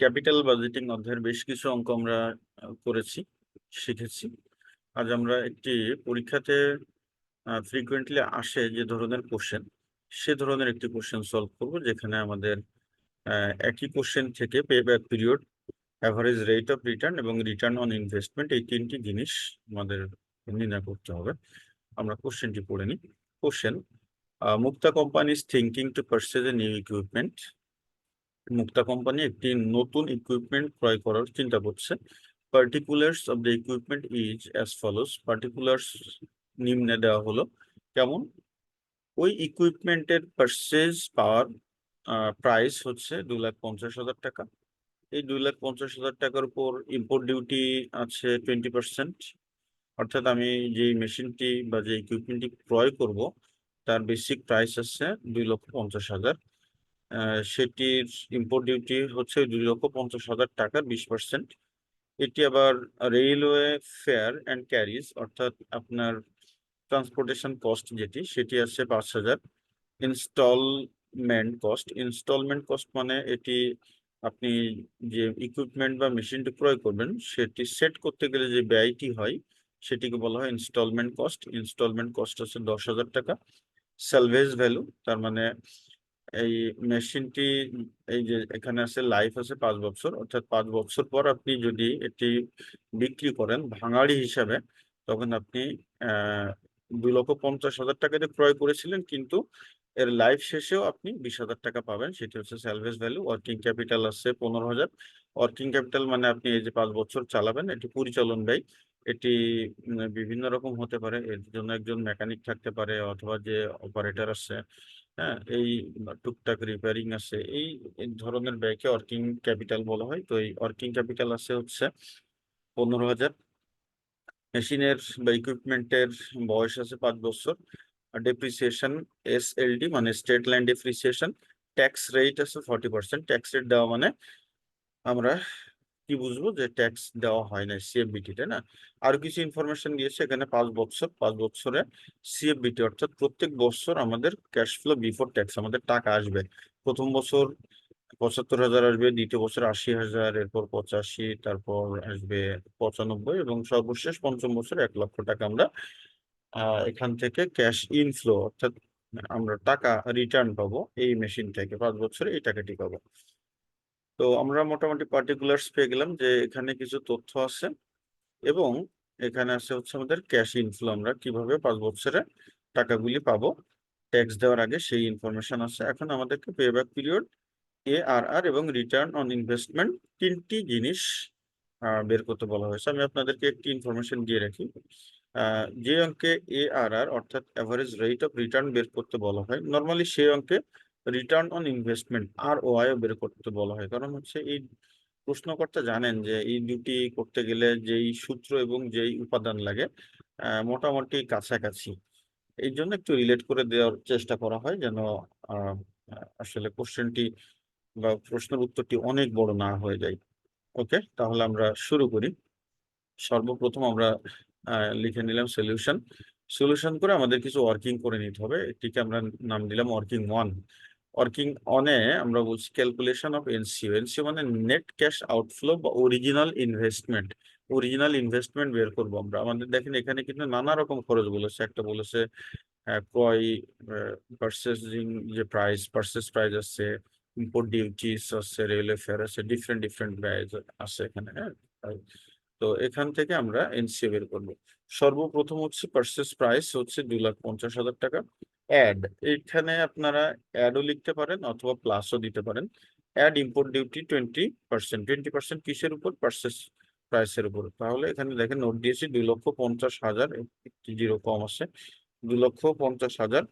Capital budgeting অধ্যায়ের বেশ কিছু অঙ্ক আমরা করেছি, শিখেছি। আজ আমরা একটি পরীক্ষাতে ফ্রিকুয়েন্টলি আসে যে ধরনের কোশ্চেন সে ধরনের একটি কোশ্চেন সলভ করব, যেখানে আমাদের একই কোশ্চেন থেকে payback period average rate of return এবং রিটার্ন অন ইনভেস্টমেন্ট এই তিনটি জিনিস আমাদের নির্ণয় করতে হবে। আমরা কোশ্চেনটি পড়ে নিই। Question Mukta company is thinking to purchase a new equipment Mukta company একটি নতুন ইকুইপমেন্ট ক্রয় করার চিন্তা করছে। Particulars of the equipment is as follows particulars নিম্নে দেওয়া হলো, কেমন? ওই ইকুইপমেন্টের পারচেজ পাওয়ার প্রাইস হচ্ছে দু লাখ পঞ্চাশ হাজার টাকা। এই দুই লাখ পঞ্চাশ হাজার টাকার উপর ইম্পোর্ট ডিউটি আছে টোয়েন্টি পার্সেন্ট অর্থাৎ আমি যে মেশিনটি বা যে ইকুইপমেন্টটি ক্রয় করব, তার বেসিক প্রাইস আছে দুই লক্ষ পঞ্চাশ হাজার। সেটির ইম্পোর্ট ডিউটি হচ্ছে দুই লক্ষ পঞ্চাশ হাজার টাকার বিশ পার্সেন্ট এটি আবার রেলওয়ে ফেয়ার অ্যান্ড ক্যারিজ অর্থাৎ আপনার ট্রান্সপোর্টেশন কস্ট যেটি, সেটি আছে পাঁচ হাজার। ইনস্টলমেন্ট কস্ট ইনস্টলমেন্ট কস্ট মানে এটি আপনি যে ইকুইপমেন্ট বা মেশিনটি ক্রয় করবেন, সেটি সেট করতে গেলে যে ব্যয়টি হয়, সেটিকে বলা হয় ইনস্টলমেন্ট কস্ট ইনস্টলমেন্ট কস্ট আছে দশ হাজার টাকা। সালভেজ ভ্যালু তার মানে এই মেশিনটি, এই যে এখানে আছে লাইফ আছে পাঁচ বছর, অর্থাৎ পাঁচ বছর পর আপনি যদি এটি বিক্রি করেন ভাঙাড়ি হিসাবে, তখন আপনি দুই লক্ষ পঞ্চাশ হাজার টাকা দিয়ে ক্রয় করেছিলেন, কিন্তু এর লাইফ শেষেও আপনি বিশ হাজার টাকা পাবেন। সেটি হচ্ছে স্যালভেজ ভ্যালু ওয়ার্কিং ক্যাপিটাল আছে পনেরো হাজার। ওয়ার্কিং ক্যাপিটাল মানে আপনি এই যে পাঁচ বছর চালাবেন, এটি পরিচালন ব্যয়। এটি বিভিন্ন রকম হতে পারে। এর জন্য একজন মেকানিক থাকতে পারে, অথবা যে অপারেটর আছে হ্যাঁ এই টুকটাক রিপেয়ারিং আছে, এই ধরনের ব্যয়কে ওয়ার্কিং ক্যাপিটাল বলা হয়। তো এই ওয়ার্কিং ক্যাপিটাল আছে হচ্ছে পনেরো হাজার। মেশিনের বা ইকুইপমেন্টের বয়স আছে পাঁচ বছর। ডেপ্রিসিয়েশন এস এল ডি মানে state line depreciation tax rate আছে ফর্টি পার্সেন্ট ট্যাক্স রেট দেওয়া মানে আমরা কি বুঝব যে ট্যাক্স দেওয়া হয় না সিএফবিটি তাই না? আর কিছু ইনফরমেশন দিয়েছে এখানে পাঁচ বছর, পাঁচ বছরে সিএফবিটি অর্থাৎ প্রত্যেক বছর আমাদের ক্যাশ ফ্লো বিফোর ট্যাক্স আমাদের টাকা আসবে। প্রথম বছর পঁচাত্তর হাজার আসবে, দ্বিতীয় বছর আশি হাজার, এরপর পঁচাশি, তারপর আসবে পঁচানব্বই এবং সর্বশেষ পঞ্চম বছর এক লক্ষ টাকা আমরা এখান থেকে ক্যাশ ইনফ্লো অর্থাৎ আমরা টাকা রিটার্ন পাবো এই মেশিন থেকে। পাঁচ বছরে এই টাকাটি পাবো। তো আমরা মোটামুটি পার্টিকুলার্স পেয়ে গেলাম যে এখানে কিছু তথ্য আছে এবং এখানে আছে হচ্ছে আমাদের ক্যাশ ইনফ্লো আমরা কীভাবে পাঁচ বছরে টাকাগুলি পাবো। ট্যাক্স দেওয়ার আগে সেই ইনফরমেশন আছে। এখন আমাদেরকে payback period A R R এবং রিটার্ন অন ইনভেস্টমেন্ট তিনটি জিনিস বের করতে বলা হয়েছে। আমি আপনাদেরকে একটি ইনফরমেশন দিয়ে রাখি। যে অঙ্কে এ আর আর অর্থাৎ অ্যাভারেজ রেট অফ রিটার্ন বের করতে বলা হয় নর্মালি সেই অঙ্কে রিটার্ন অন ইনভেস্টমেন্ট আর ও আইও বের করতে বলা হয়। কারণ হচ্ছে এই প্রশ্নকর্তা জানেন যে এই দুটি করতে গেলে যেই সূত্র এবং যেই উপাদান লাগে মোটামুটি কাছাকাছি। এই জন্য একটু রিলেট করে দেওয়ার চেষ্টা করা হয় যেন আসলে কোশ্চেনটি বা প্রশ্নের উত্তরটি অনেক বড় না হয়ে যায়। ওকে তাহলে আমরা শুরু করি। সর্বপ্রথম আমরা লিখে নিলাম সলিউশন সলিউশন করে আমাদের কিছু ওয়ার্কিং করে নিতে হবে। এটিকে আমরা নাম দিলাম ওয়ার্কিং ওয়ান ওয়ার্কিং অনে আমরা বলছি ক্যালকুলেশন অফ এনসিও এনসিও মানে নেট ক্যাশ আউটফ্লো বা অরিজিনাল ইনভেস্টমেন্ট অরিজিনাল ইনভেস্টমেন্ট বের করব আমরা। আমাদের দেখেন এখানে কিন্তু নানা রকম খরচ বলেছে। একটা বলেছে ক্রয় পারচেসিং যে প্রাইস পারচেস প্রাইস আছে ইম্পোর্ট ডিউটিস আছে রেলওয়ে ফেয়ার আছে ডিফারেন্ট ডিফারেন্ট ব্যয় আছে এখানে হ্যাঁ? তো এখান থেকে আমরা এনসিও বের করব। সর্বপ্রথম হচ্ছে পারচেস প্রাইস হচ্ছে দুই লাখ পঞ্চাশ হাজার টাকা। অ্যাড এখানে আপনারা অ্যাডও লিখতে পারেন অথবা প্লাসও দিতে পারেন। Add import duty twenty percent twenty percent কিসের উপর? পার্সেস প্রাইসের উপর। তাহলে এখানে দেখেন নোট দিয়েছি দুই লক্ষ পঞ্চাশ হাজার, একটি জিরো কম আছে, দুই লক্ষ পঞ্চাশ হাজার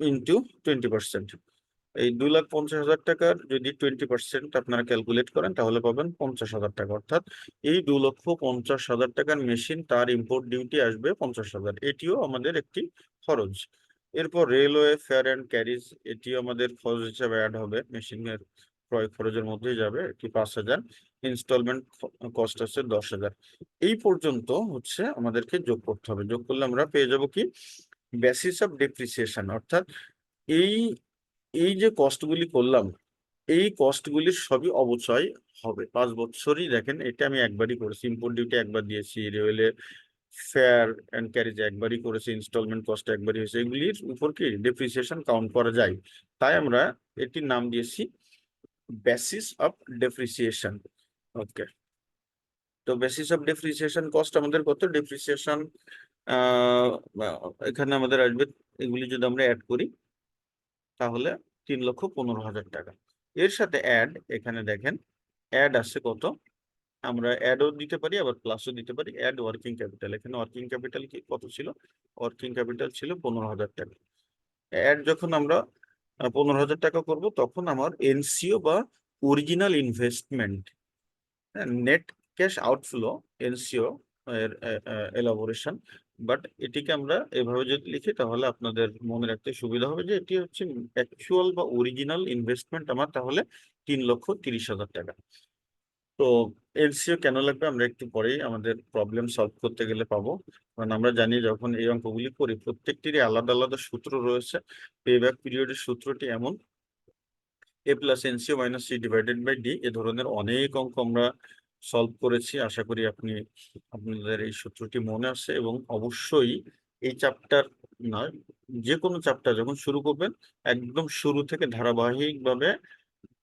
ইন্টু টোয়েন্টি পার্সেন্ট এই দুই লাখ পঞ্চাশ হাজার টাকার যদি টোয়েন্টি পার্সেন্ট আপনারা ক্যালকুলেট করেন, তাহলে পাবেন পঞ্চাশ হাজার টাকা। অর্থাৎ এই দু লক্ষ পঞ্চাশ হাজার টাকার মেশিন তার ইম্পোর্ট ডিউটি আসবে পঞ্চাশ হাজার। এটিও আমাদের একটি খরচ। এরপর রেলওয়ে ফেয়ার অ্যান্ড ক্যারিজ এটিও আমাদের খরচ হিসাবে অ্যাড হবে। মেশিনের ক্রয় খরচের মধ্যেই যাবে এটি পাঁচ হাজার। ইনস্টলমেন্ট কস্ট আছে দশ হাজার। এই পর্যন্ত হচ্ছে আমাদেরকে যোগ করতে হবে। যোগ করলে আমরা পেয়ে যাব কি? বেসিস অফ ডেপ্রিসিয়েশন অর্থাৎ এই এই যে কস্টগুলি করলাম, এই কস্টগুলির সবই অবচয় হবে। পাঁচ বছরই দেখেন, এটা আমি একবারই করেছি। ইম্পোর্ট ডিউটি একবার দিয়েছি রেলওয়ে ফেয়ার অ্যান্ড ক্যারিজ একবারই করেছি ইনস্টলমেন্ট কস্ট একবারই হয়েছে। এগুলির উপর কি ডেপ্রিসিয়েশন কাউন্ট করা যায়? তাই আমরা এটির নাম দিয়েছি বেসিস অফ ডেপ্রিসিয়েশন ওকে তো বেসিস অফ ডেপ্রিসিয়েশন কস্ট আমাদের কত? ডেপ্রিসিয়েশন এখানে আমাদের আসবে, এগুলি যদি আমরা অ্যাড করি তাহলে তিন লক্ষ পনেরো হাজার টাকা। এর সাথে অ্যাড এখানে দেখেন অ্যাড আছে কত? আমরা অ্যাডও দিতে পারি, আবার প্লাসও দিতে পারি। অ্যাড ওয়ার্কিং ক্যাপিটাল এখানে ওয়ার্কিং ক্যাপিটাল কি, কত ছিল? ওয়ার্কিং ক্যাপিটাল ছিল পনেরো হাজার টাকা। অ্যাড যখন আমরা পনেরো হাজার টাকা করব, তখন আমার এনসিও বা original investment net cash outflow NCO এর এলাবোরেশন বাট এটিকে আমরা এভাবে যদি লিখি, তাহলে আপনাদের মনে রাখতে সুবিধা হবে যে এটি হচ্ছে অ্যাকচুয়াল বা অরিজিনাল ইনভেস্টমেন্ট আমার তাহলে তিন লক্ষ তিরিশ হাজার টাকা। তো এলসিও কেন লাগবে? আমরা একটু পরেই আমাদের প্রবলেম সলভ করতে গেলে পাবো। কারণ আমরা জানি যখন এই অঙ্কগুলি করি, প্রত্যেকটিরই আলাদা আলাদা সূত্র রয়েছে। পে ব্যাক পিরিয়ডের সূত্রটি এমন। A plus NCO minus C divided by D এ ধরনের অনেক অঙ্ক আমরা সলভ করেছি। আশা করি আপনি, আপনাদের এই সূত্রটি মনে আছে এবং অবশ্যই এই চ্যাপ্টার নয় যে কোনো চ্যাপ্টার যখন শুরু করবেন, একদম শুরু থেকে ধারাবাহিকভাবে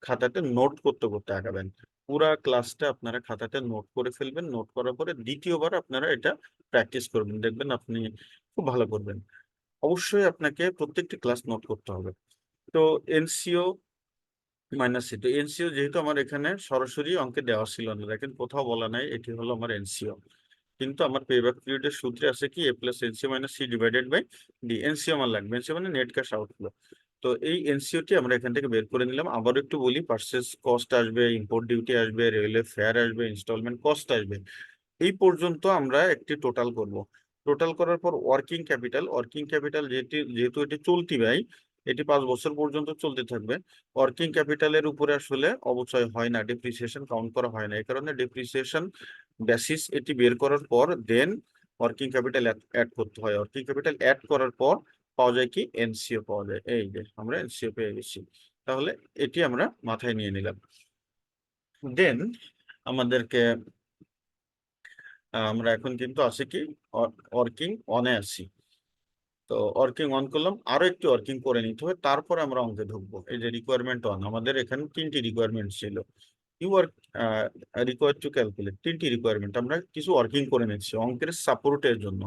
খাতাতে নোট করতে করতে আগাবেন। পুরা ক্লাসটা আপনারা খাতাতে নোট করে ফেলবেন নোট করার পরে দ্বিতীয়বার আপনারা এটা প্র্যাকটিস করবেন, দেখবেন আপনি খুব ভালো করবেন। অবশ্যই আপনাকে প্রত্যেকটি ক্লাস নোট করতে হবে। তো এনসিও মাইনাস সি তো এনসিও যেহেতু আমার এখানে সরাসরি অঙ্কে দেওয়া ছিল না, দেখেন কোথাও বলা নাই এটি হলো আমার এনসিও। কিন্তু আমার পেব্যাক পিরিয়ডের সূত্রে আছে কি, A plus NCO minus C divided by D NCO আমার লাগবে, এনসিও মানে নেট ক্যাশ আউটফ্লো তো এই এনসিওটি আমরা এখান থেকে বের করে নিলাম আবার একটু বলি পার্সেস কস্ট আসবে ইম্পোর্ট ডিউটি আসবে রেলওয়ে ফেয়ার আসবে ইনস্টলমেন্ট কস্ট আসবে, এই পর্যন্ত আমরা একটি টোটাল করব। টোটাল করার পর ওয়ার্কিং ক্যাপিটাল ওয়ার্কিং ক্যাপিটাল যেটি, যেহেতু এটি চলতি ব্যয় এটি পাঁচ বছর পর্যন্ত চলতে থাকবে। ওয়ার্কিং ক্যাপিটালের উপরে আসলে অবচয় হয় না ডেপ্রিসিয়েশন কাউন্ট করা হয় না। এই কারণে ডেপ্রিসিয়েশন বেসিস এটি বের করার পর দেন ওয়ার্কিং ক্যাপিটাল অ্যাড করতে হয়। ওয়ার্কিং ক্যাপিটাল অ্যাড করার পর পাওয়া যায় কি? এনসিও পাওয়া যায়। এই যে আমরা এনসিও পেয়ে গেছি। তাহলে এটি আমরা মাথায় নিয়ে নিলাম। দেন আমাদেরকে আমরা এখন কিন্তু আছে কি? ওয়ার্কিং অনে আছি। তো ওয়ার্কিং অন করলাম, আরও একটু ওয়ার্কিং করে নিতে হবে, তারপরে আমরা অঙ্কে ঢুকবো। এই যে রিকোয়ারমেন্ট অন আমাদের এখানে তিনটি রিকোয়ারমেন্ট ছিল। রিকোয়ার টু ক্যালকুলেট তিনটি রিকোয়ারমেন্ট আমরা কিছু ওয়ার্কিং করে নিচ্ছি অঙ্কের সাপোর্টের জন্য।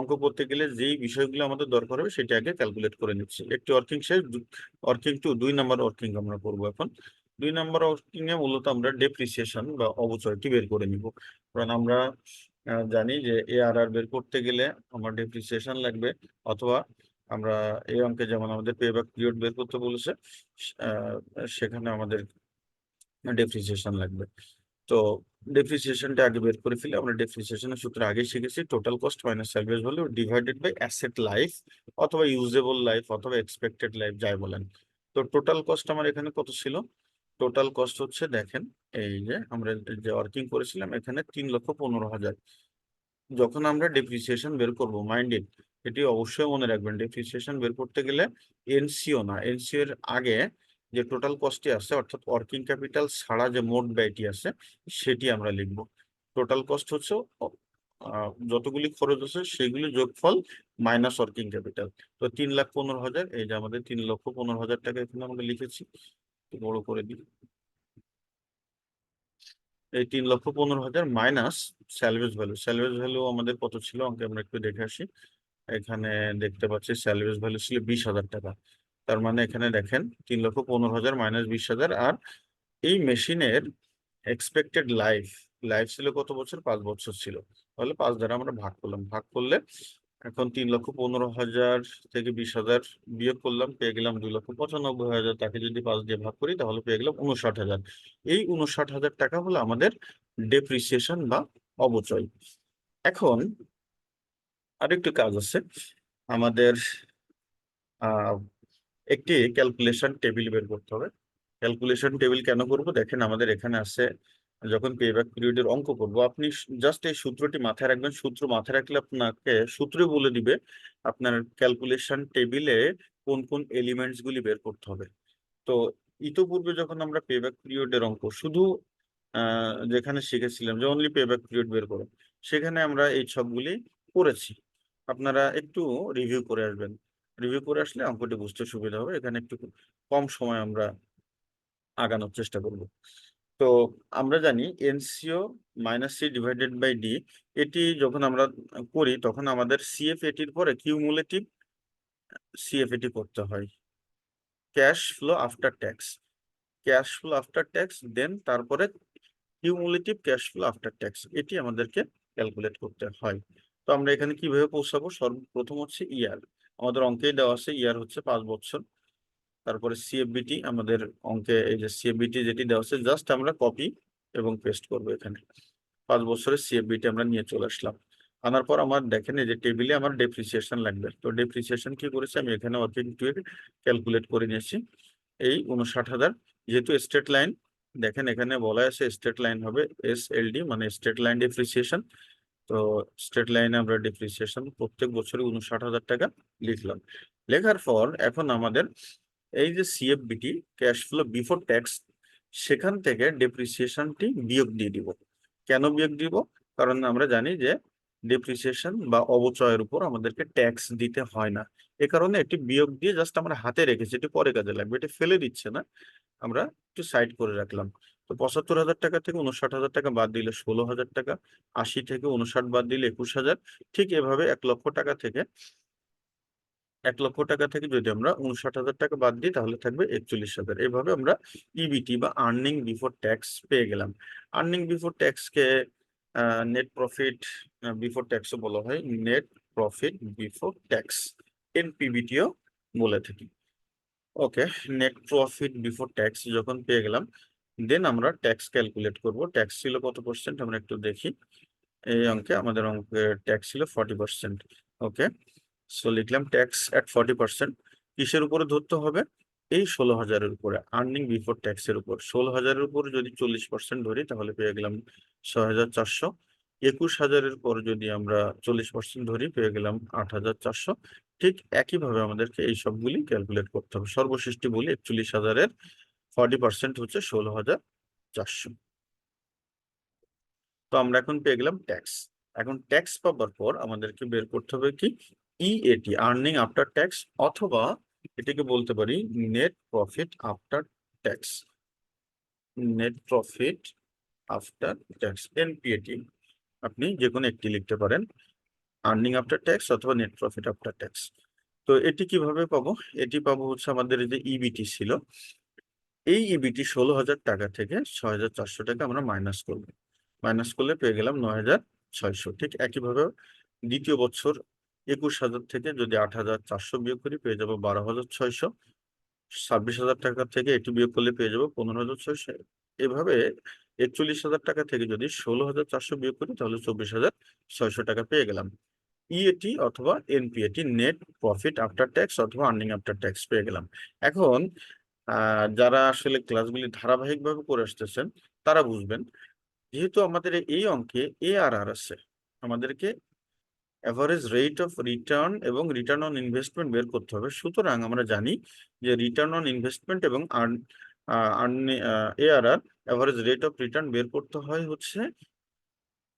অঙ্ক করতে গেলে যেই বিষয়গুলো আমাদের দরকার হবে, সেটা আগে ক্যালকুলেট করে একটি ওয়ার্কিং ওয়ার্কিং টু দুই নাম্বার ওয়ার্কিং আমরা করব এখন। দুই নাম্বার মূলত আমরা ডেপ্রিসিয়েশন বা অবচয়টি বের করে নিব। কারণ আমরা জানি যে এ আর আর বের করতে গেলে আমার ডেপ্রিসিয়েশন লাগবে অথবা আমরা এই অঙ্কে যেমন আমাদের পে ব্যাক পিরিয়ড বের করতে বলেছে সেখানে আমাদের ডেপ্রিসিয়েশন লাগবে। তো ডেপ্রিসিয়েশনটা আগে বের করে ফেলে আমরা ডেপ্রিসিয়েশনের সূত্র আগে শিখেছি total cost minus service value divided by asset life অথবা ইউজেবল লাইফ অথবা এক্সপেক্টেড লাইফ যাই বলেন। তো টোটাল কস্ট আমার এখানে কত ছিল? টোটাল কস্ট হচ্ছে দেখেন, এই যে আমরা যে ওয়ার্কিং করেছিলাম, এখানে তিন লক্ষ পনেরো হাজার। যখন আমরা ডেপ্রিসিয়েশন বের করব মাইন্ডেড এটি অবশ্যই মনে রাখবেন ডেপ্রিসিয়েশন বের করতে গেলে এনসিও না এনসিও এর আগে যে টোটাল কস্টটি আছে, অর্থাৎ ওয়ার্কিং ক্যাপিটাল ছাড়া যে মোট ব্যয়টি আছে, সেটি আমরা লিখব। টোটাল কস্ট হচ্ছে যতগুলি খরচ আছে, সেগুলি যোগফল মাইনাস ওয়ার্কিং ক্যাপিটাল তো তিন লাখ পনেরো হাজার, এই যে আমাদের তিন লক্ষ পনেরো হাজার টাকা এখানে আমরা লিখেছি। বড় করে দিই। এই তিন লক্ষ পনেরো হাজার minus salvage value salvage value আমাদের কত ছিল? অঙ্কে আমরা একটু দেখে আসি। এখানে দেখতে পাচ্ছি স্যালভেজ ভ্যালু ছিল বিশ হাজার টাকা। তার মানে এখানে দেখেন, তিন লক্ষ পনেরো হাজার মাইনাস বিশ হাজার। আর এই মেশিনের এক্সপেক্টেড লাইফ লাইফ ছিল কত বছর? পাঁচ বছর ছিল। তাহলে পাঁচ দ্বারা আমরা ভাগ করলাম। ভাগ করলে এখন তিন লক্ষ পনেরো হাজার থেকে বিশ হাজার বিয়োগ করলাম, পেয়ে গেলাম দুই লক্ষ পঁচানব্বই হাজার। তাকে যদি পাঁচ দিয়ে ভাগ করি, তাহলে পেয়ে গেলাম উনষাট হাজার। এই উনষাট হাজার টাকা হলো আমাদের ডেপ্রিসিয়েশন বা অবচয় এখন আরেকটু কাজ আছে। আমাদের একটি ক্যালকুলেশন টেবিল বের করতে হবে। ক্যালকুলেশন টেবিল কেন করব? দেখেন আমাদের এখানে আছে যখন পেব্যাক পিরিয়ডের অঙ্ক করব, আপনি জাস্ট এই সূত্রটি মাথায় রাখবেন। সূত্র মাথায় রাখলে আপনাকে সূত্রে বলে দিবে আপনার ক্যালকুলেশন টেবিলে কোন কোন এলিমেন্টস গুলি বের করতে হবে। তো ইতোপূর্বে যখন আমরা পেব্যাক পিরিয়ডের অঙ্ক, শুধু যেখানে শিখেছিলাম যে অনলি পেব্যাক পিরিয়ড বের করো, সেখানে আমরা এই ছকগুলি করেছি। আপনারা একটু রিভিউ করে আসবেন। রিভিউ করে আসলে অঙ্কটি বুঝতে সুবিধা হবে। এখানে একটু কম সময় আমরা আগানোর চেষ্টা করব। তো আমরা জানি NCO minus C divided by D, এটি যখন আমরা করি তখন আমাদের সিএফ এটির পরে কিউমুলেটিভ সিএফ এটি করতে হয়। Cash flow after tax. Cash flow after tax, then তারপরে cumulative cash flow after tax, এটি আমাদেরকে ক্যালকুলেট করতে হয়। তো আমরা এখানে কীভাবে পৌঁছাবো? সর্বপ্রথম হচ্ছে ইয়ার। আমাদের অঙ্কেই দেওয়া আছে, ইয়ার হচ্ছে পাঁচ বছর তারপরে সিএফবিটি আমাদের অঙ্কে এই যে সিএফবিটি যেটি দেওয়া আছে জাস্ট আমরা কপি এবং পেস্ট করব এখানে। পাঁচ বছরের সিএফবিটি আমরা নিয়ে চলে আসলাম। আনার পর আমার দেখেন এই যে টেবিলে আমার ডেপ্রিসিয়েশন লাগবে। তো ডেপ্রিসিয়েশন কি করেছি? আমি এখানে ওয়ার্কিং টু ক্যালকুলেট করে নিয়েছি। এই উনষাট হাজার। যেহেতু স্টেট লাইন দেখেন এখানে বলা আছে স্টেট লাইন হবে এস এল ডি মানে স্টেট লাইন ডেপ্রিসিয়েশন তো স্টেট লাইনে আমরা ডেপ্রিসিয়েশন প্রত্যেক বছরে উনষাট হাজার টাকা লিখলাম। লেখার পর এখন আমাদের এই যে CFBT cash flow before tax সেখান থেকে ডেপ্রিসিয়েশনটি বিয়োগ দিয়ে দিব। কেন বিয়োগ দিব? কারণ আমরা জানি যে ডেপ্রিসিয়েশন বা অবচয়ের উপর আমাদেরকে ট্যাক্স দিতে হয় না। এ কারণে একটি বিয়োগ দিয়ে জাস্ট আমরা হাতে রেখেছি, এটি পরে কাজে লাগবে। এটি ফেলে দিচ্ছে না। আমরা একটু সাইড করে রাখলাম। তো পঁচাত্তর হাজার টাকা থেকে উনষাট হাজার টাকা বাদ দিলে ষোলো হাজার টাকা, আশি থেকে উনষাট বাদ দিলে একুশ হাজার, ঠিক এভাবে এক লক্ষ টাকা থেকে এক লক্ষ টাকা থেকে যদি আমরা উনষাট হাজার টাকা বাদ দিই, তাহলে থাকবে একচল্লিশ হাজার। এভাবে আমরা ইবিটি বা আর্নিং বিফোর ট্যাক্স পেয়ে গেলাম। আর্নিং বিফোর ট্যাক্সকে নেট প্রফিট বিফোর ট্যাক্সও বলা হয় নেট প্রফিট বিফোর ট্যাক্স এনপিবিটিও বলে থাকি। Okay net profit before tax যখন পেয়ে গেলাম দেন আমরা ট্যাক্স ক্যালকুলেট করব। ট্যাক্স ছিল কত পার্সেন্ট আমরা একটু দেখি। এই অঙ্কে আমাদের অঙ্কের ট্যাক্স ছিল ফর্টি পার্সেন্ট ওকে সো লিখলাম ট্যাক্স অ্যাট ফর্টি পার্সেন্ট কিসের উপরে ধরতে হবে? এই ষোলো হাজারের উপরে আর্নিং বিফোর ট্যাক্সের উপর। ষোলো হাজারের উপর যদি চল্লিশ পার্সেন্ট ধরি, তাহলে পেয়ে গেলাম ছয় হাজার চারশো। একুশ হাজারের পর যদি আমরা চল্লিশ পার্সেন্ট ধরি, পেয়ে গেলাম আট হাজার চারশো। ঠিক একইভাবে আমাদেরকে এই সবগুলি ক্যালকুলেট করতে হবে। সর্বশেষটি বলি, একচল্লিশ হাজারের ফর্টি পার্সেন্ট হচ্ছে ষোলো হাজার চারশো। তো আমরা এখন পেয়ে গেলাম ট্যাক্স এখন ট্যাক্স পাবার পর আমাদেরকে বের করতে হবে কি? ইএটি আর্নিং আফটার ট্যাক্স অথবা এটাকে বলতে পারি net profit after tax net profit after tax NPAT আপনি যে কোনো একটি লিখতে পারেন। আর্নিং আফটার ট্যাক্স অথবা নেট প্রফিট আফটার ট্যাক্স তো এটি কীভাবে পাবো? এটি পাবো হচ্ছে আমাদের যে ইবিটি ছিল। এই ইবিটি ষোলো হাজার টাকা থেকে ছয় হাজার চারশো টাকা আমরা মাইনাস করব। মাইনাস করলে পেয়ে গেলাম নয় হাজার ছয়শো। ঠিক একইভাবে দ্বিতীয় বছর একুশ হাজার থেকে যদি আট হাজার চারশো বিয়োগ করি, পেয়ে যাব বারো হাজার ছয়শো। ছাব্বিশ হাজার টাকা থেকে এটি বিয়োগ করলে পেয়ে যাব পনেরো হাজার ছয়শো। এভাবে একচল্লিশ হাজার টাকা থেকে যদি ষোলো হাজার চারশো বিয়োগ করি, তাহলে চব্বিশ হাজার ছয়শো টাকা পেয়ে গেলাম। ইএটি অথবা NPAT net profit after tax অথবা আর্নিং আফটার ট্যাক্স পেয়ে গেলাম। এখন যারা আসলে ক্লাসগুলি ধারাবাহিকভাবে করে আসতেছেন, তারা বুঝবেন, যেহেতু আমাদের এই অঙ্কে এ আর আর আছে, আমাদেরকে অ্যাভারেজ রেট অফ রিটার্ন এবং রিটার্ন অন ইনভেস্টমেন্ট বের করতে হবে। সুতরাং আমরা জানি যে রিটার্ন অন ইনভেস্টমেন্ট এবং ARR average rate of return বের করতে হয় হচ্ছে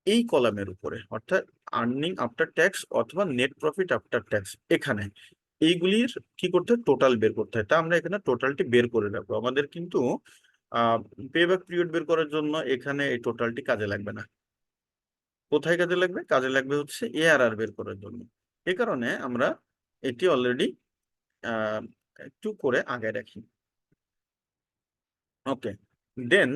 এই কলামের উপরে, অর্থাৎ আর্নিং আফটার ট্যাক্স অথবা নেট প্রফিট আফটার ট্যাক্স এখানে। এইগুলির কি করতে হয়? টোটাল বের করতে হয়। তা আমরা এখানে টোটালটি বের করে রাখব। আমাদের কিন্তু পে ব্যাক পিরিয়ড বের করার জন্য এখানে এই টোটালটি কাজে লাগবে না। কোথায় কাজে লাগবে? কাজে লাগবে হচ্ছে এআরআর বের করার জন্য। এ কারণে আমরা এটি অলরেডি একটু করে আগে রাখি। ওকে দেন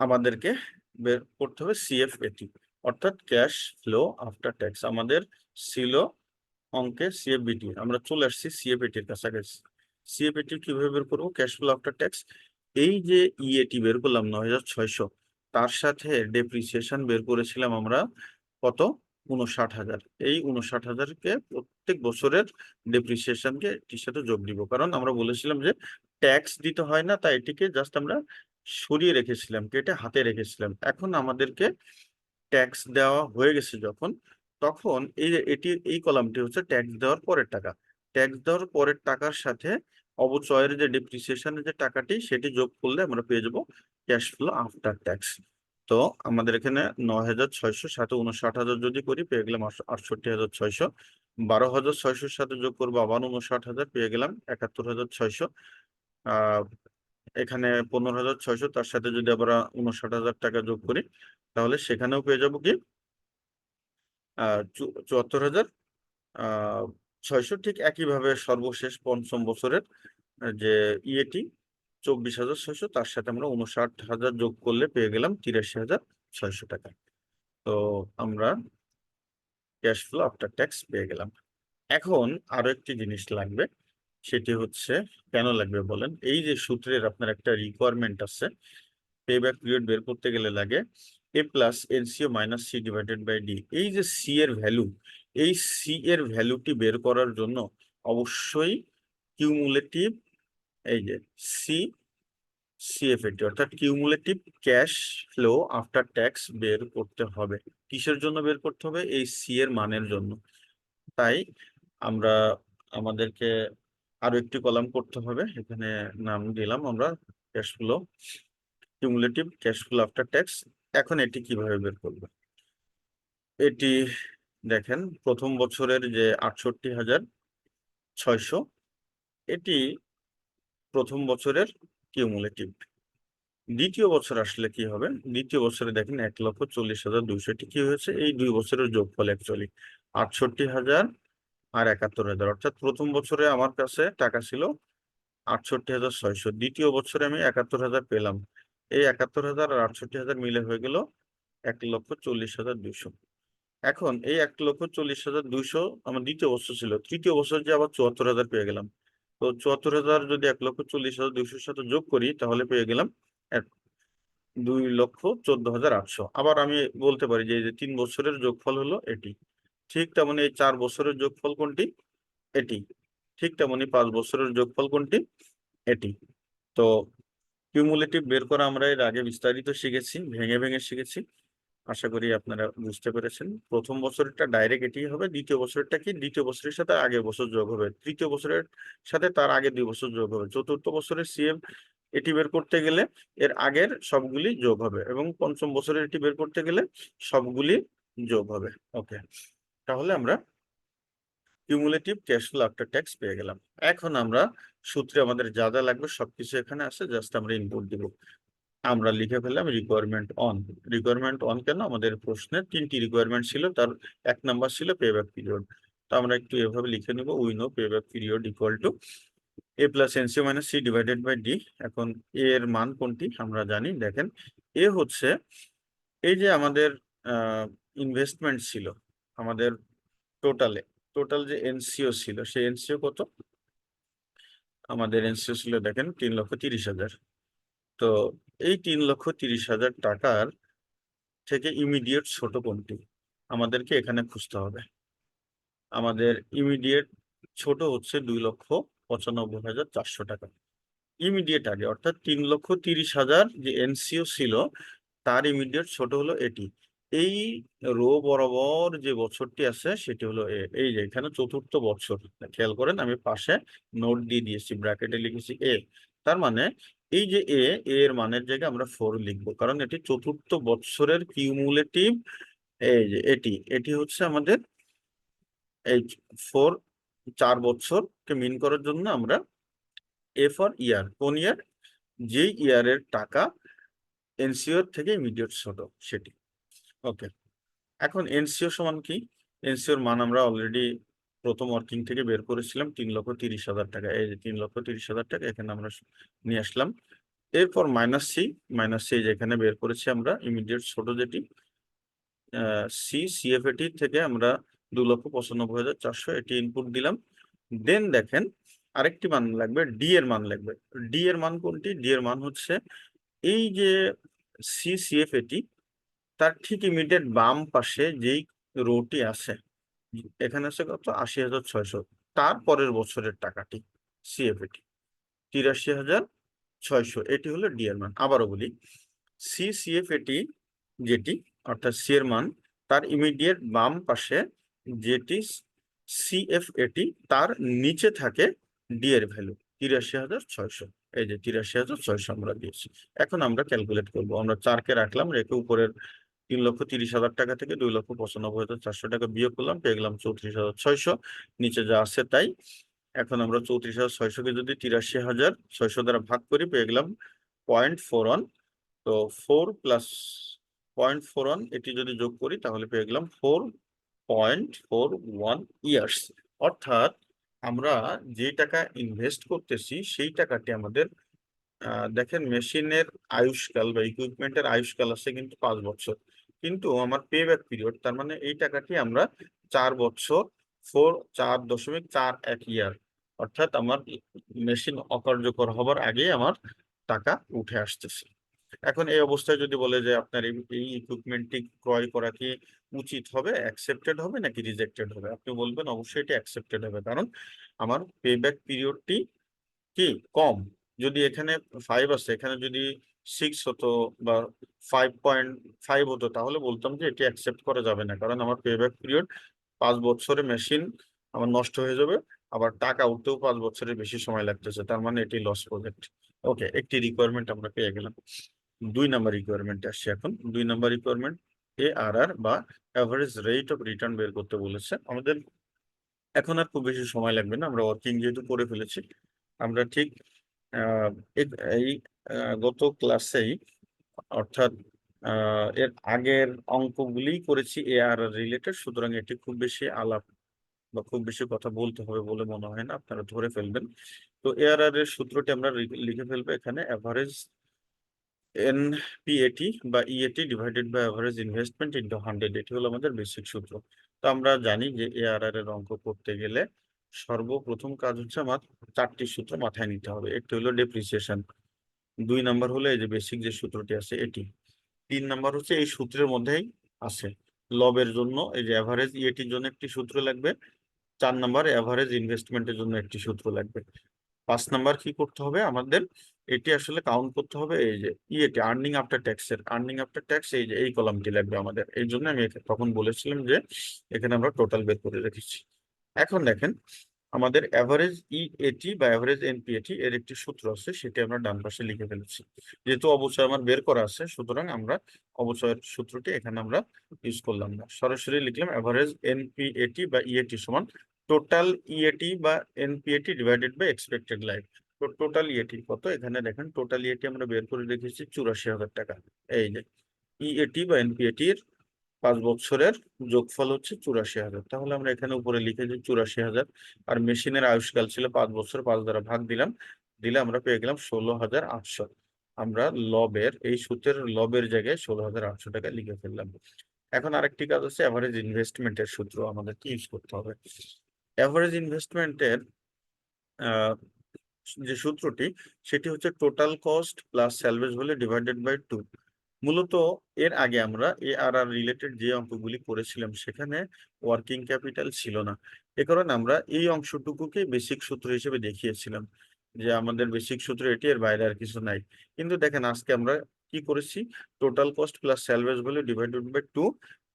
আমাদেরকে বের করতে হবে সিএফ এটি অর্থাৎ ক্যাশ ফ্লো আফটার ট্যাক্স আমাদের ছিল অঙ্কে সিএফবিটি আমরা চলে আসছি সিএফএটির কাছাকাছি। সিএফএটি কীভাবে বের করব? ক্যাশ ফ্লো আফটার ট্যাক্স এই যে ইএটি বের করলাম নয় হাজার ছয়শো তার সাথে ডেপ্রিসিয়েশন বের করেছিলাম আমরা কত? উনষাট হাজার। এই উনষাট হাজারকে প্রত্যেক বছরের ডেপ্রিসিয়েশনকে এটির সাথে যোগ দিব। কারণ আমরা বলেছিলাম যে ট্যাক্স দিতে হয় না, তাই এটিকে জাস্ট আমরা সরিয়ে রেখেছিলাম, কেটে হাতে রেখেছিলাম। এখন আমাদেরকে ট্যাক্স দেওয়া হয়ে গেছে যখন, তখন এই এটি, এই কলামটি হচ্ছে ট্যাক্স দেওয়ার পরের টাকা। ট্যাক্স দেওয়ার পরের টাকার সাথে অবচয়ের যে ডিপ্রিসিয়েশনের যে টাকাটি, সেটি যোগ করলে আমরা পেয়ে যাব ক্যাশ ফ্লো আফটার ট্যাক্স তো আমাদের এখানে নয় হাজার ছয়শো সাথে উনষাট হাজার যদি করি, পেয়ে গেলাম আটষট্টি হাজার ছয়শো। বারো হাজার ছয়শোর সাথে যোগ করব, আবার উনষাট হাজার, পেয়ে গেলাম একাত্তর হাজার ছয়শো। এখানে পনেরো হাজার ছয়শো, তার সাথে যদি আমরা উনষাট হাজার টাকা যোগ করি, তাহলে সেখানেও পেয়ে যাব কি? চুয়াত্তর হাজার ছয়শো ঠিক একইভাবে সর্বশেষ পঞ্চম বছরের যে ইয়েটি চব্বিশ হাজার ছয়শো, তার সাথে আমরা উনষাট হাজার যোগ করলে পেয়ে গেলাম তিরাশি হাজার ছয়শো টাকা। তো আমরা ক্যাশ ফ্লো আফটার ট্যাক্স পেয়ে গেলাম। এখন আরও একটি জিনিস লাগবে, সেটি হচ্ছে, কেন লাগবে বলেন? এই যে সূত্রের আপনার একটা রিকোয়ারমেন্ট আছে পে ব্যাক পিরিয়ড বের করতে গেলে লাগে A plus NCO minus C divided by D এই যে সি এর ভ্যালু এই সি এর ভ্যালুটি বের করার জন্য অবশ্যই কিউমুলেটিভ এই যে সি সিএফএটি অর্থাৎ cumulative cash flow after tax বের করতে হবে। কিসের জন্য বের করতে হবে? এই সি এর মানের জন্য। তাই আমরা আমাদেরকে আরও একটি কলাম করতে হবে। এখানে নাম দিলাম আমরা cash flow cumulative cash flow after tax এখন এটি কীভাবে বের করবে? এটি দেখেন, প্রথম বছরের যে আটষট্টি হাজার ছয়শো, এটি প্রথম বছরের কিউমুলেটিভ দ্বিতীয় বছর আসলে কি হবে? দ্বিতীয় বছরে দেখেন এক লক্ষ চল্লিশ হাজার দুইশো এটি কি হয়েছে? এই দুই বছরের যোগফল অ্যাকচুয়ালি আটষট্টি হাজার আর একাত্তর হাজার। অর্থাৎ প্রথম বছরে আমার কাছে টাকা ছিল আটষট্টি হাজার ছয়শো। দ্বিতীয় বছরে আমি একাত্তর হাজার পেলাম। এই একাত্তর হাজার আর আটষট্টি হাজার মিলে হয়ে গেল এক লক্ষ চল্লিশ হাজার দুইশো। এখন এই এক লক্ষ চল্লিশ হাজার দুইশো আমার দ্বিতীয় বছর ছিল। তৃতীয় বছর যে আবার চুয়াত্তর হাজার পেয়ে গেলাম। তো চুয়াত্তর হাজার যদি এক লক্ষ চল্লিশ হাজার দুইশোর সাথে যোগ করি, তাহলে পেয়ে গেলাম এক দুই লক্ষ চোদ্দ হাজার আটশো। আবার আমি বলতে পারি যে এই যে তিন বছরের যোগফল হলো এটি। ঠিক তেমনি এই চার বছরের যোগফল কোনটি? এটি। ঠিক তেমনি পাঁচ বছরের যোগফল কোনটি? এটি। তো কিউমুলেটিভ বের করা আমরা এর আগে বিস্তারিত শিখেছি, ভেঙে ভেঙে শিখেছি। আশা করি আপনারা বুঝতে পেরেছেন। প্রথম বছরটা ডাইরেক্ট এটি হবে, দ্বিতীয় বছরটা কি? দ্বিতীয় বছরের সাথে আগের বছর যোগ হবে। তৃতীয় বছরের সাথে তার আগে দুই বছর যোগ হবে। চতুর্থ বছরের সিএম এটি বের করতে গেলে এর আগের সবগুলি যোগ হবে এবং পঞ্চম বছরের এটি বের করতে গেলে সবগুলি যোগ হবে। ওকে, তাহলে আমরা cumulative cash flow after tax পেয়ে গেলাম। এখন আমরা সূত্রে আমাদের যা যা লাগবে সবকিছু এখানে আছে জাস্ট আমরা ইনপুট দিব। আমরা লিখে ফেললাম রিকোয়ারমেন্ট অন রিকোয়ারমেন্ট অন কেন? আমাদের প্রশ্নে তিনটি রিকোয়ারমেন্ট ছিল, তার এক নাম্বার ছিল পে ব্যাক পিরিয়ড তো আমরা একটু এভাবে লিখে নেব we know payback period equal to A plus NCO minus C divided by D এখন এ এর মান কোনটি? আমরা জানি, দেখেন এ হচ্ছে এই যে আমাদের ইনভেস্টমেন্ট ছিল, আমাদের টোটালে টোটাল যে এনসিও ছিল, সেই এনসিও কত? আমাদের এনসিও ছিল, দেখেন, তিন লক্ষ তিরিশ হাজার। তো এই তিন লক্ষ তিরিশ হাজার টাকার থেকে ইমিডিয়েট ছোট কোনটি? আমাদেরকে এখানে খুঁজতে হবে। আমাদের ইমিডিয়েট ছোট হচ্ছে দুই লক্ষ পঁচানব্বই হাজার চারশো টাকা। ইমিডিয়েট আগে, অর্থাৎ তিন লক্ষ তিরিশ হাজার যে এনসিও ছিল, তার ইমিডিয়েট ছোট হলো এটি। এই রো বরাবর যে বছরটি আছে, সেটি হলো এই যে এখানে চতুর্থ বছর। খেয়াল করেন, আমি পাশে নোট দিয়ে দিয়েছি ব্র্যাকেটে লিখেছি এ তার মানে এই যে এ এর মানের জায়গায় আমরা ফোর লিখব। কারণ এটি চতুর্থ বৎসরের কিউমুলেটিভ এই যে এটি এটি হচ্ছে আমাদের এই ফোর চার বছরকে মিন করার জন্য আমরা এ ফর ইয়ার কোন ইয়ার যেই ইয়ারের টাকা এনসিওর থেকে ইমিডিয়েট ছোট সেটি। ওকে এখন এনসিও সমান কি? এনসিওর মান আমরা অলরেডি প্রথম ওয়ার্কিং থেকে বের করেছিলাম তিন লক্ষ তিরিশ হাজার টাকা। এই যে তিন লক্ষ তিরিশ হাজার টাকা এখানে আমরা নিয়ে আসলাম। এরপর মাইনাস সি মাইনাস সি যেখানে বের করেছি আমরা ইমিডিয়েট ছোট যেটি সি সিএফএটি থেকে আমরা দু লক্ষ পঁচানব্বই হাজার চারশো এটি ইনপুট দিলাম। দেন দেখেন আরেকটি মান লাগবে ডি এর মান লাগবে। ডি এর মান কোনটি? ডি এর মান হচ্ছে এই যে সি সিএফএটি তার ঠিক ইমিডিয়েট বাম পাশে যেই রোটি আছে এখানে আছে কত? আশি হাজার ছয়শো। তার পরের বছরের টাকাটি সিএফএটি তিরাশি হাজার ছয়শো। এটি হলো ডি এর মান। আবারও বলি সি সিএফএটি যেটি, অর্থাৎ সি এর মান, তার ইমিডিয়েট বাম পাশে যেটি সিএফএটি তার নিচে থাকে ডি এর ভ্যালু তিরাশি হাজার ছয়শো। এই যে তিরাশি হাজার ছয়শো আমরা দিয়েছি। এখন আমরা ক্যালকুলেট করব। আমরা চারকে রাখলাম, রেখে উপরের তিন লক্ষ তিরিশ হাজার টাকা থেকে দুই লক্ষ পঁচানব্বই হাজার চারশো টাকা বিয়োগ করলাম, পেয়ে গেলাম চৌত্রিশ হাজার ছয়শো। নিচে যা আছে তাই। এখন আমরা চৌত্রিশ হাজার ছয়শোকে যদি তিরাশি হাজার ছয়শো দ্বারা ভাগ করি, পেয়ে গেলাম পয়েন্ট ফোর ওয়ান। তো four plus point four one, এটি যদি যোগ করি, তাহলে পেয়ে গেলাম four point four one years. অর্থাৎ আমরা যে টাকা ইনভেস্ট করতেছি, সেই টাকাটি আমাদের দেখেন মেশিনের আয়ুষ্কাল বা ইকুইপমেন্টের আয়ুষ্কাল আছে কিন্তু পাঁচ বছর। কিন্তু আমার পে ব্যাক পিরিয়ড তার মানে এই টাকাটি আমরা চার বছর ফোর চার দশমিক চার এক ইয়ার অর্থাৎ আমার মেশিন অকার্যকর হবার আগেই আমার টাকা উঠে আসতেছে। এখন এই অবস্থায় যদি বলে যে আপনার এই এই ইকুইপমেন্টটি ক্রয় করা কি উচিত হবে অ্যাকসেপ্টেড হবে নাকি রিজেক্টেড হবে? আপনি বলবেন অবশ্যই এটি অ্যাকসেপ্টেড হবে, কারণ আমার পে ব্যাক পিরিয়ডটি কি কম? যদি এখানে ফাইভ আছে, এখানে যদি সিক্স হতো বা ফাইভ পয়েন্ট ফাইভ হতো, তাহলে বলতাম যে এটি অ্যাকসেপ্ট করা যাবে না। কারণ আমার পে ব্যাক পিরিয়ড পাঁচ বছরে মেশিন আমার নষ্ট হয়ে যাবে, আবার টাকা উঠতেও পাঁচ বছরের বেশি সময় লাগতেছে, তার মানে এটি লস প্রজেক্ট ওকে একটি রিকোয়ারমেন্ট আমরা পেয়ে গেলাম। দুই নাম্বার রিকোয়ারমেন্ট আসছে এখন। দুই নাম্বার রিকোয়ারমেন্ট এ আর আর বা অ্যাভারেজ রেট অফ রিটার্ন বের করতে বলেছে। আমাদের এখন আর খুব বেশি সময় লাগবে না, আমরা ওয়ার্কিং যেহেতু করে ফেলেছি, আমরা ঠিক এই গত ক্লাসেই অর্থাৎ এর আগের অঙ্কগুলিই করেছি এ আর রিলেটেড সুতরাং এটি খুব বেশি আলাপ বা খুব বেশি কথা বলতে হবে বলে মনে হয় না, আপনারা ধরে ফেলবেন। তো এআরআর এর সূত্রটি আমরা লিখে ফেলব এখানে অ্যাভারেজ এনপিএটি বা EAT divided by average investment into hundred এটি হলো আমাদের বেসিক সূত্র। তো আমরা জানি যে এআরআর এর অঙ্ক করতে গেলে সর্বপ্রথম কাজ হচ্ছে আমার চারটি সূত্র মাথায় নিতে হবে, একটি হলো ডেপ্রিসিয়েশন দুই নাম্বার হলো এই যে বেসিক যে সূত্রটি আছে এটি। তিন নাম্বার হচ্ছে এই সূত্রের মধ্যেই আছে। লবের জন্য এই যে অ্যাভারেজ ইএটির জন্য একটি সূত্র লাগবে। চার নাম্বার অ্যাভারেজ ইনভেস্টমেন্টের জন্য একটি সূত্র লাগবে। পাঁচ নাম্বার কি করতে হবে? আমাদের এটি আসলে কাউন্ট করতে হবে এই যে ইএটি আর্নিং আফটার ট্যাক্সের আর্নিং আফটার ট্যাক্স এই যে এই কলামটি লাগবে আমাদের। এই জন্য আমি তখন বলেছিলাম যে এখানে আমরা টোটাল বের করে রেখেছি। এখন দেখেন আমাদের অ্যাভারেজ ইএটি বা অ্যাভারেজ এনপিএটি এর একটি সূত্র আছে সেটি আমরা ডান পাশে লিখে ফেলেছি যেহেতু অবচয় আমার বের করা আছে সুতরাং আমরা অবচয়ের সূত্রটি এখানে আমরা ইউজ করলাম না সরাসরি লিখলাম অ্যাভারেজ এনপিএটি বা ইএটি সমান টোটাল ইএটি বা NPAT divided by expected life তো টোটাল ইএটি কত এখানে দেখেন টোটাল ইএটি আমরা বের করে রেখেছি চুরাশি হাজার টাকা এই যে ইএটি বা এনপিএটির পাঁচ বছরের যোগফল হচ্ছে চুরাশি হাজার। তাহলে আমরা এখানে উপরে লিখে লিখেছি চুরাশি হাজার। আর মেশিনের আয়ুষ্কাল ছিল পাঁচ বছর, পাঁচ দ্বারা ভাগ দিলাম। দিলে আমরা পেয়ে গেলাম ষোলো হাজার আটশো। আমরা লবের, এই সূত্রের লবের জায়গায় ষোলো হাজার আটশো টাকা লিখে ফেললাম। এখন আরেকটি কাজ হচ্ছে অ্যাভারেজ ইনভেস্টমেন্টের সূত্র আমাদেরকে ইউজ করতে হবে? অ্যাভারেজ ইনভেস্টমেন্টের যে সূত্রটি, সেটি হচ্ছে total cost plus salvage value divided by two মূলত এর আগে আমরা এ আর আর রিলেটেড যে অঙ্কগুলি করেছিলাম সেখানে ওয়ার্কিং ক্যাপিটাল ছিল না। এ কারণে আমরা এই অংশটুকুকে বেসিক সূত্র হিসেবে দেখিয়েছিলাম যে আমাদের বেসিক সূত্র এটি এর বাইরে আর কিছু নাই। কিন্তু দেখেন, আজকে আমরা কি করেছি? Total cost plus salvage value divided by two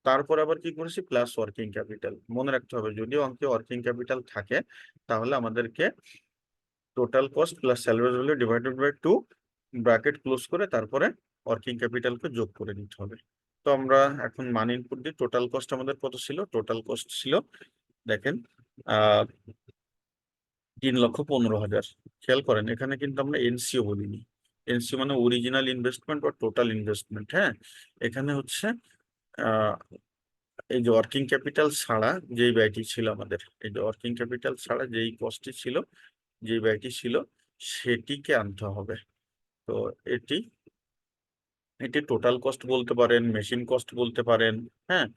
তারপর আবার কি করেছি? প্লাস ওয়ার্কিং ক্যাপিটাল মনে রাখতে হবে যদি অঙ্কে ওয়ার্কিং ক্যাপিটাল থাকে, তাহলে আমাদেরকে total cost plus salvage value divided by two bracket close করে তারপরে ওয়ার্কিং ক্যাপিটালকে যোগ করে নিতে হবে। তো আমরা এখন মান ইনপুট দিই টোটাল কস্ট আমাদের কত ছিল? টোটাল কস্ট ছিল, দেখেন তিন লক্ষ পনেরো হাজার। খেয়াল করেন, এখানে কিন্তু আমরা এনসিও বলিনি। এনসিও মানে অরিজিনাল ইনভেস্টমেন্ট বা টোটাল ইনভেস্টমেন্ট হ্যাঁ? এখানে হচ্ছে এই যে ওয়ার্কিং ক্যাপিটাল ছাড়া যেই ব্যয়টি ছিল আমাদের, এই যে ওয়ার্কিং ক্যাপিটাল ছাড়া যেই কস্টটি ছিল, যেই ব্যয়টি ছিল, সেটিকে আনতে হবে। তো এটি এটি টোটাল কস্ট বলতে পারেন মেশিন কস্ট বলতে পারেন হ্যাঁ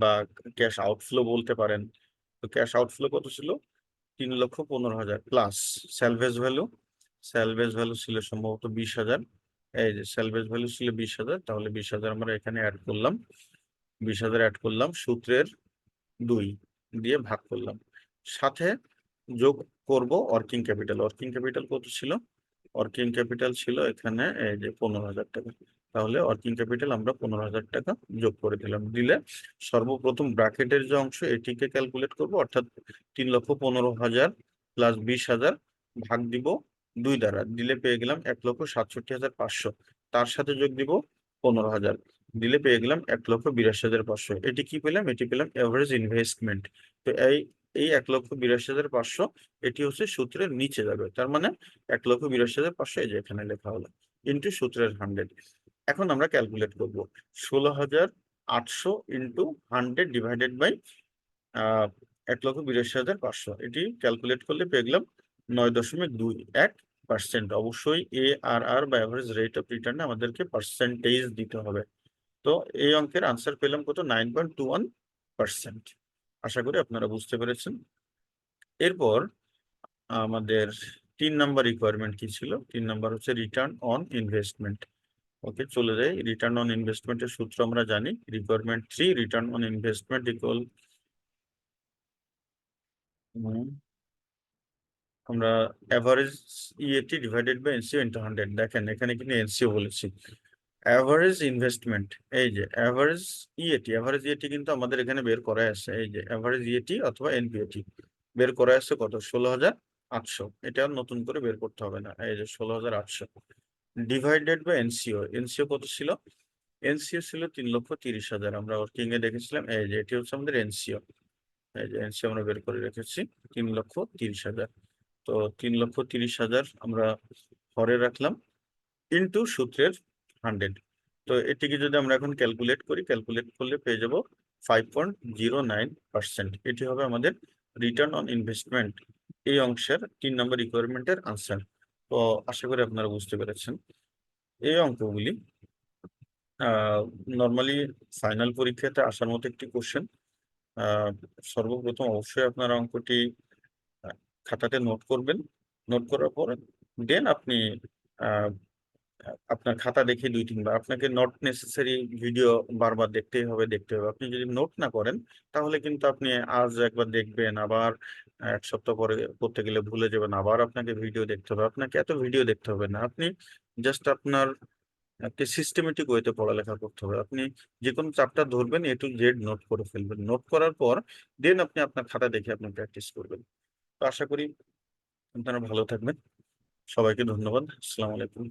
বা ক্যাশ আউটফ্লো বলতে পারেন। তো ক্যাশ আউটফ্লো কত ছিল? তিন লক্ষ পনেরো হাজার plus salvage value salvage value ছিল সম্ভবত বিশ হাজার। এই যে স্যালভেজ ভ্যালু ছিল বিশ হাজার, তাহলে বিশ হাজার আমরা এখানে অ্যাড করলাম। বিশ হাজার অ্যাড করলাম, সূত্রের দুই দিয়ে ভাগ করলাম। সাথে যোগ করব ওয়ার্কিং ক্যাপিটাল ওয়ার্কিং ক্যাপিটাল কত ছিল? ওয়ার্কিং ক্যাপিটাল ছিল এখানে এই যে পনেরো হাজার টাকা। তাহলে ওয়ার্কিং ক্যাপিটাল আমরা পনেরো হাজার টাকা যোগ করে দিলাম। দিলে সর্বপ্রথম ব্র্যাকেটের যে অংশ, এটিকে ক্যালকুলেট করব, অর্থাৎ তিন লক্ষ পনেরো হাজার প্লাস বিশ হাজার ভাগ দিব দুই দ্বারা। দিলে পেয়ে গেলাম এক লক্ষ সাতষট্টি হাজার পাঁচশো। তার সাথে যোগ দিব পনেরো হাজার। দিলে পেয়ে গেলাম এক লক্ষ বিরাশি হাজার পাঁচশো। এটি কি পেলাম? এটি পেলাম এভারেজ ইনভেস্টমেন্ট তো এই এই এক লক্ষ বিরাশি হাজার পাঁচশো, এটি হচ্ছে সূত্রের নিচে যাবে। তার মানে এক লক্ষ বিরাশি হাজার পাঁচশো এই যে এখানে লেখা হলো। ইন্টু সূত্রের হান্ড্রেড এখন আমরা ক্যালকুলেট করব। ষোলো হাজার আটশো ইন্টু হান্ড্রেড ডিভাইডেড বাই এক লক্ষ বিরাশি হাজার পাঁচশো। এটি ক্যালকুলেট করলে পেয়ে গেলাম নয় দশমিক দুই এক পার্সেন্ট অবশ্যই এ আর আর বা অ্যাভারেজ রেট অফ রিটার্নে আমাদেরকে পার্সেন্টেজ দিতে হবে। তো এই অঙ্কের আনসার পেলাম কত? Nine point two one percent আশা করি আপনারা বুঝতে পেরেছেন। এরপর আমাদের তিন নাম্বার রিকোয়ারমেন্ট কি ছিল? তিন নাম্বার হচ্ছে রিটার্ন অন ইনভেস্টমেন্ট ওকে চলে যাই। রিটার্ন অন ইনভেস্টমেন্টের সূত্র আমরা জানি। Requirement three return on investment equal আমরা average EAT divided by NCO into hundred দেখেন, এখানে কিন্তু এনসিও বলেছি। অ্যাভারেজ ইনভেস্টমেন্ট এই যে অ্যাভারেজ ইএটি অ্যাভারেজ ইএটি কিন্তু আমাদের এখানে বের করা আছে। এই যে অ্যাভারেজ ইএটি অথবা এনপিএটি বের করা আছে কত? ষোলো হাজার আটশো। এটা নতুন করে বের করতে হবে না। এই যে ষোলো হাজার আটশো। ডিভাইডেড বাই এনসিও এনসিও কত ছিল? এনসিও ছিল তিন লক্ষ তিরিশ হাজার। আমরা ওয়ার্কিং এ দেখেছিলাম। এই যে, এটি হচ্ছে আমাদের এনসিও এই যে এনসিও আমরা বের করে রেখেছি। তিন লক্ষ তিরিশ হাজার। তো তিন লক্ষ তিরিশ হাজার আমরা হরে রাখলাম ইন্টু সূত্রের হান্ড্রেড তো এটিকে যদি আমরা এখন ক্যালকুলেট করি ক্যালকুলেট করলে পেয়ে যাব five point zero nine percent এটি হবে আমাদের রিটার্ন অন ইনভেস্টমেন্ট এই অংশের তিন নম্বর রিকোয়ারমেন্টের আনসার তো আশা করি আপনারা বুঝতে পেরেছেন। এই অঙ্কগুলি নর্মালি ফাইনাল পরীক্ষাতে আসার মতো একটি কোশ্চেন সর্বপ্রথম অবশ্যই আপনার অঙ্কটি খাতাতে নোট করবেন। নোট করার পর দেন আপনি আপনার খাতা দেখে দুই তিনবার। আপনাকে নট নেসেসারি ভিডিও বারবার দেখতেই হবে, দেখতে হবে। আপনি যদি নোট না করেন, তাহলে কিন্তু আপনি আজ একবার দেখবেন, আবার এক সপ্তাহ পরে করতে গেলে ভুলে যাবেন, আবার আপনাকে ভিডিও দেখতে হবে। আপনাকে এত ভিডিও দেখতে হবে না। আপনি জাস্ট আপনার একটি সিস্টেমেটিক ওয়েতে পড়ালেখা করতে হবে। আপনি যে কোনো চ্যাপ্টার ধরবেন এ টু জেড নোট করে ফেলবেন। নোট করার পর দেন আপনি আপনার খাতা দেখে আপনি প্র্যাকটিস করবেন। তো আশা করি আপনারা ভালো থাকবেন। সবাইকে ধন্যবাদ। আসসালামু আলাইকুম।